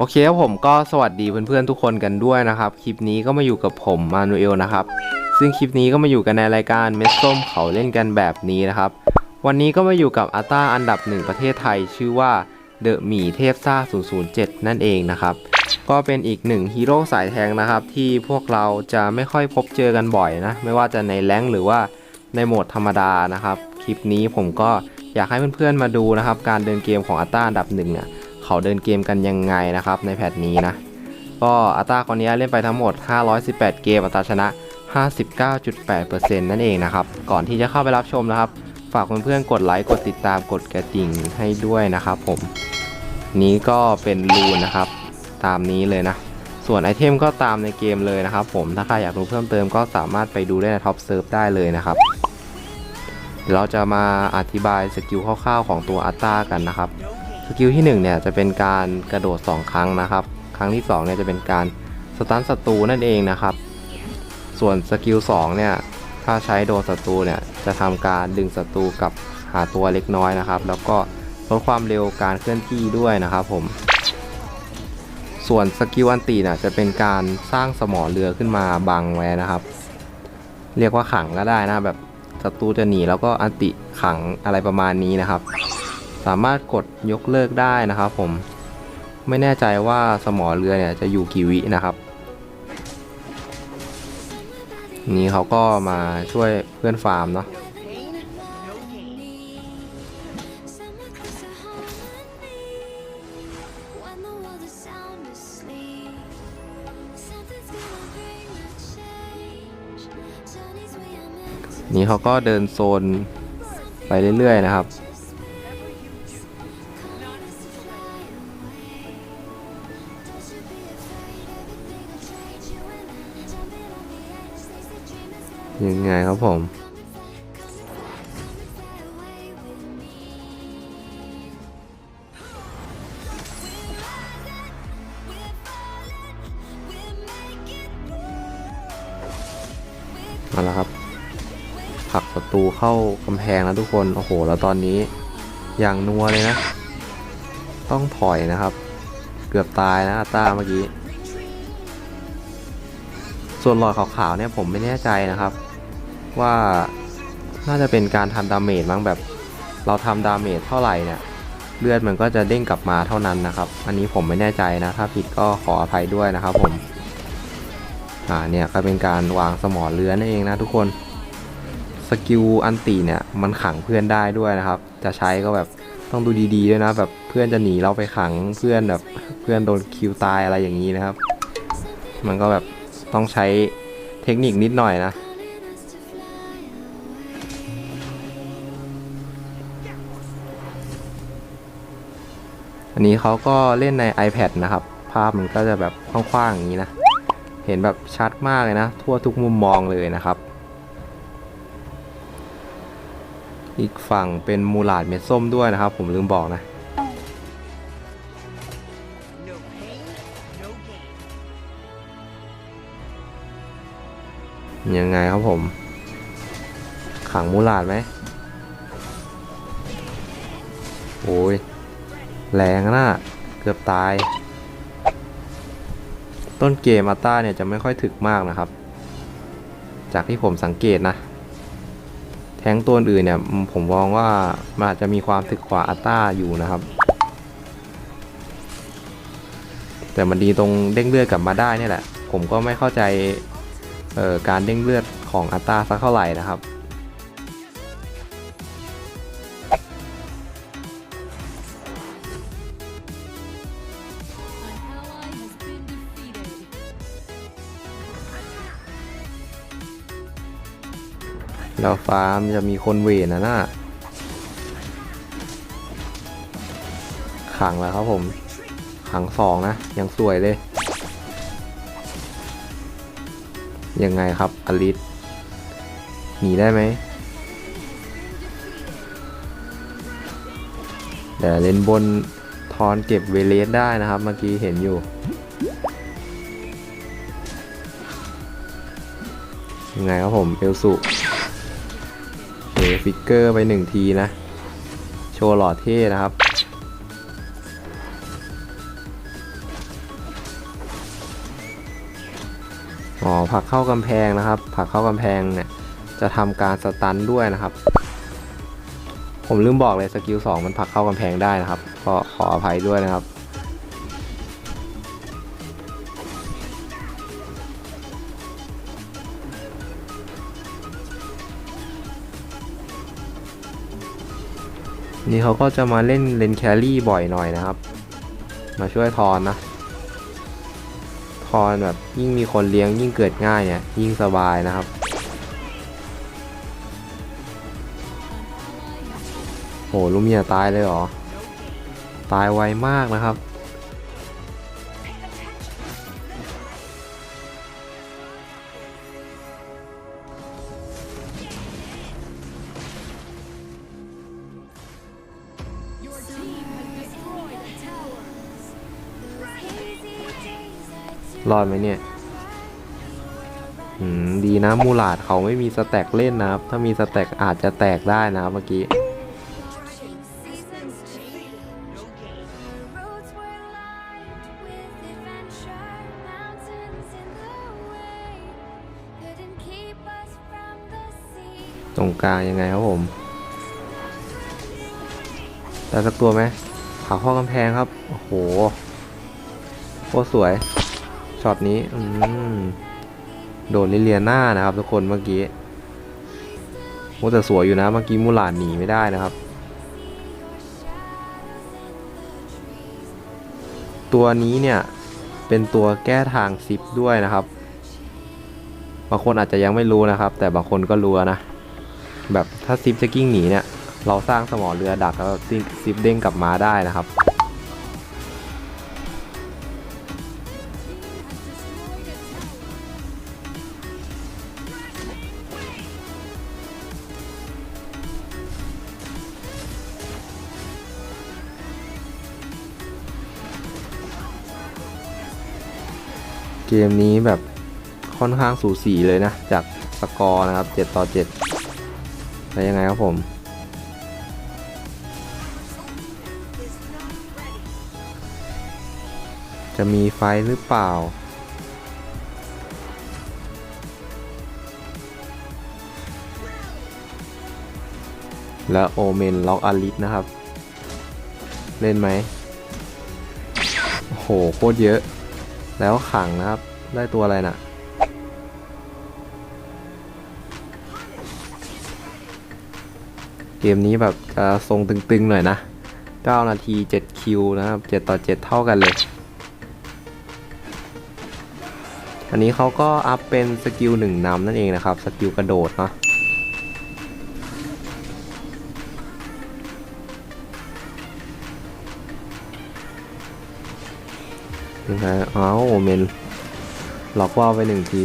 โอเคครับผมก็สวัสดีเพื่อนๆทุกคนกันด้วยนะครับ คลิปนี้ก็มาอยู่กับผมมานูเอลนะครับ ซึ่งคลิปนี้ก็มาอยู่กันในรายการเม็ดส้มเขาเล่นกันแบบนี้นะครับ วันนี้ก็มาอยู่กับอาต้าอันดับหนึ่งประเทศไทย ชื่อว่าเดอะหมีเทพซ่า 007 นั่นเองนะครับ ก็เป็นอีกหนึ่งฮีโร่สายแทงนะครับ ที่พวกเราจะไม่ค่อยพบเจอกันบ่อยนะ ไม่ว่าจะในแรงหรือว่าในโหมดธรรมดานะครับ คลิปนี้ผมก็อยากให้เพื่อนๆมาดูนะครับ การเดินเกมของอาต้าอันดับหนึ่งเนี่ย เขาเดินเกมกันยังไงนะครับในแพทนี้นะ ก็อัตราคนนี้เล่นไปทั้งหมด 518 เกมอัตราชนะ 59.8%นั่นเองนะครับ ก่อนที่จะเข้าไปรับชมนะครับ ฝากเพื่อนๆกดไลค์กดติดตามกดกระดิ่งให้ด้วยนะครับผม นี้ก็เป็นรูนนะครับ ตามนี้เลยนะส่วนไอเทมก็ตามในเกมเลยนะครับผม ถ้าใครอยากรู้เพิ่มเติมก็สามารถไปดูได้ในท็อปเซิร์ฟได้เลยนะครับ เราจะมาอธิบายสกิลคร่าวๆของตัวอัตตากันนะครับ สกิลที่1เนี่ยจะเป็นการกระโดด 2 ครั้งนะครับ ครั้งที่2เนี่ยจะเป็นการสตันศัตรูนั่นเองนะครับ ส่วนสกิล2เนี่ยถ้าใช้โดนศัตรูเนี่ยจะทำการดึงศัตรูกับหาตัวเล็กน้อยนะครับ แล้วก็ลดความเร็วการเคลื่อนที่ด้วยนะครับผม ส่วนสกิลอันตีน่ะจะเป็นการสร้างสมอเรือขึ้นมาบังไว้นะครับ เรียกว่าขังก็ได้นะแบบศัตรูจะหนีแล้วก็อันติขังอะไรประมาณนี้นะครับ สามารถกดยกเลิกได้นะครับ ผมไม่แน่ใจว่าสมอเรือเนี่ยจะอยู่กี่วินะครับ นี่เขาก็มาช่วยเพื่อนฟาร์มเนาะนี่เขาก็เดินโซนไปเรื่อยๆนะครับ ยังไงครับผม มาแล้วครับผลักประตูเข้ากำแพงแล้วทุกคน โอ้โห แล้วตอนนี้อย่างนัวเลยนะ ต้องถอยนะครับ เกือบตายนะอาต้าเมื่อกี้ ส่วนหลอดขาวๆเนี่ยผมไม่แน่ใจนะครับ ว่าน่าจะเป็นการทำดาเมจมั้งแบบ เราทำดาเมจเท่าไหร่เนี่ยเลือดมันก็จะเด้งกลับมาเท่านั้นนะครับ อันนี้ผมไม่แน่ใจนะ ถ้าผิดก็ขออภัยด้วยนะครับผม อ่าเนี่ยก็เป็นการวางสมอเรือนั่นเองนะทุกคน สกิลอันตีเนี่ยมันขังเพื่อนได้ด้วยนะครับ จะใช้ก็แบบต้องดูดีๆด้วยนะ แบบเพื่อนจะหนีเราไปขังเพื่อนแบบเพื่อนโดนคิวตายอะไรอย่างนี้นะครับ มันก็แบบ ต้องใช้เทคนิคนิดหน่อยนะ อันนี้เขาก็เล่นใน iPad นะครับ ภาพมันก็จะแบบกว้างๆอย่างนี้นะ เห็นแบบชัดมากเลยนะ ทั่วทุกมุมมองเลยนะครับ อีกฝั่งเป็นมูลาดเม็ดส้มด้วยนะครับ ผมลืมบอกนะ ยังไงครับผม ขังมูลาดไหมโอ้ย แรงนะ เกือบตาย ต้นเกมอัตตาเนี่ยจะไม่ค่อยถึกมากนะครับ จากที่ผมสังเกตนะ แทงตัวอื่นเนี่ย ผมมองว่ามันอาจจะมีความถึกกว่าอัตตาอยู่นะครับ แต่มันดีตรงเด้งเลือดกลับมาได้นี่แหละ ผมก็ไม่เข้าใจ การเด้งเลือดของอัตตาสักเท่าไหร่นะครับแล้วฟาร์มจะมีคนเวนะน่ะขังแล้วครับผม ขังสองนะ ยังสวยเลย ยังไงครับอลิสหนีได้ไหมแต่เลนบนทอนเก็บเวเลสได้นะครับ เมื่อกี้เห็นอยู่ยังไงครับผมเอลสุเอฟิกเกอร์ไปหนึ่งทีนะ โชว์หล่อเท่นะครับ อ๋อผักเข้ากำแพงนะครับ ผักเข้ากำแพงเนี่ยจะทำการสตันด้วยนะครับ ผมลืมบอกเลยสกิล2มันผักเข้ากำแพงได้นะครับ ก็ขออภัยด้วยนะครับนี่เขาก็จะมาเล่นเลนแครี่บ่อยหน่อยนะครับ มาช่วยทอนนะ ทอนแบบยิ่งมีคนเลี้ยงยิ่งเกิดง่ายเนี่ยยิ่งสบายนะครับ โหลูเมียตายเลยเหรอ ตายไวมากนะครับ รอดไหมเนี่ยอืมดีนะมูลาดเขาไม่มีสแต็กเล่นนะครับ ถ้ามีสแต็กอาจจะแตกได้นะครับเมื่อกี้ ตรงกลางยังไงครับผมได้สักตัวไหมขาข้อกำแพงครับ โอ้โหโคตรสวย ช็อตนี้ อืม โดนลิเลียน่านะครับ ทุกคนเมื่อกี้โอ้แต่สวยอยู่นะ เมื่อกี้มูหลานหนีไม่ได้นะครับ ตัวนี้เนี่ย เป็นตัวแก้ทางซิปด้วยนะครับ บางคนอาจจะยังไม่รู้นะครับ แต่บางคนก็รู้นะ แบบถ้าซิปจะกิ้งหนีเนี่ย เราสร้างสมอเรือดักแล้วซิปซิปเด้งกลับมาได้นะครับ เกมนี้แบบค่อนข้างสูสีเลยนะ จากสกอร์นะครับ 7 ต่อ 7 แล้วยังไงครับผม จะมีไฟหรือเปล่า แล้วโอเมนล็อกอลิสนะครับ เล่นไหมโอ้โหโคตรเยอะ แล้วขังนะครับ ได้ตัวอะไรน่ะ เกมนี้แบบจะทรงตึงๆหน่อยนะ 9 นาที 7 คิวนะครับ 7 ต่อ 7 เท่ากันเลย อันนี้เขาก็อัพเป็นสกิลหนึ่งนำนั่นเองนะครับ สกิลกระโดดเนาะ ยังไงอ้าวโอเมนล็อกว่าไปหนึ่งที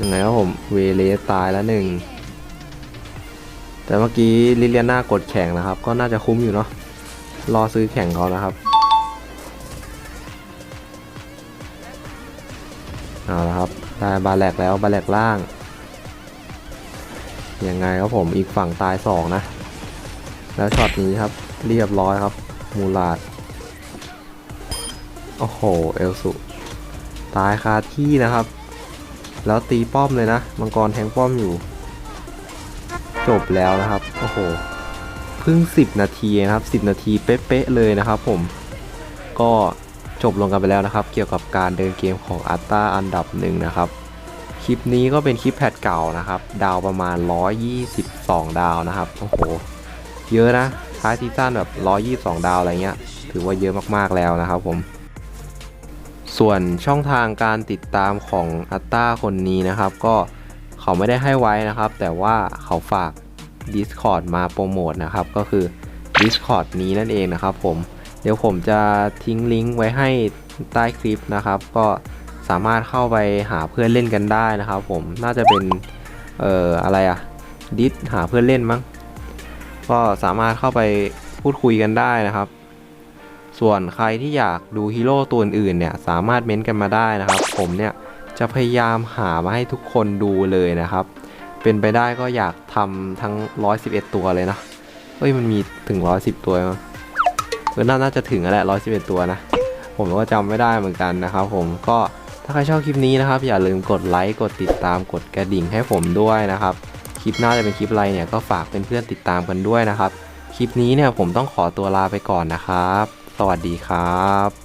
ยังไงครับผมเวเลสตายแล้วหนึ่งแต่เมื่อกี้ลิเลียน่ากดแข่งนะครับ ก็น่าจะคุ้มอยู่เนาะรอซื้อแข่งเขานะครับเอาละครับได้บาแลกแล้วบาแลกล่างยังไงครับผมอีกฝั่งตายสองนะ แล้วช็อตนี้ครับเรียบร้อยครับ มูลาด โอ้โห เอลสุ ตายคาที่นะครับ แล้วตีป้อมเลยนะ มังกรแทงป้อมอยู่ จบแล้วนะครับ โอ้โห เพิ่ง 10 นาทีนะครับ 10 นาทีเป๊ะๆเลยนะครับผม ก็จบลงกันไปแล้วนะครับ เกี่ยวกับการเดินเกมของอัตตาอันดับหนึ่งนะครับ คลิปนี้ก็เป็นคลิปแพทเก่านะครับ ดาวประมาณ 122 ดาวนะครับ โอ้โห เยอะนะ ท้ายซีซั่นแบบ 122 ดาวอะไรเงี้ย ถือว่าเยอะมากๆแล้วนะครับผม ส่วนช่องทางการติดตามของอัตตาคนนี้นะครับ ก็เขาไม่ได้ให้ไว้นะครับ แต่ว่าเขาฝาก Discord มาโปรโมทนะครับ ก็คือ Discord นี้นั่นเองนะครับผม เดี๋ยวผมจะทิ้งลิงก์ไว้ให้ใต้คลิปนะครับ ก็สามารถเข้าไปหาเพื่อนเล่นกันได้นะครับ ผม น่าจะเป็น เอ่อ อะไรอะดิสหาเพื่อนเล่นมั้ง ก็สามารถเข้าไปพูดคุยกันได้นะครับ ส่วนใครที่อยากดูฮีโร่ตัวอื่นๆเนี่ยสามารถเม้นต์กันมาได้นะครับ ผมเนี่ยจะพยายามหามาให้ทุกคนดูเลยนะครับ เป็นไปได้ก็อยากทำทั้ง 111 ตัวเลยนะเอ้ยมันมีถึง 110 ตัวมั้งเออน่าจะถึงแล้วแหละ111 ตัวนะ ผมก็จำไม่ได้เหมือนกันนะครับ ผมก็ถ้าใครชอบคลิปนี้นะครับ อย่าลืมกดไลค์กดติดตามกดกระดิ่งให้ผมด้วยนะครับ คลิปหน้าจะเป็นคลิปอะไรเนี่ยก็ฝากเพื่อนๆติดตามกันด้วยนะครับ คลิปนี้เนี่ยผมต้องขอตัวลาไปก่อนนะครับ สวัสดีครับ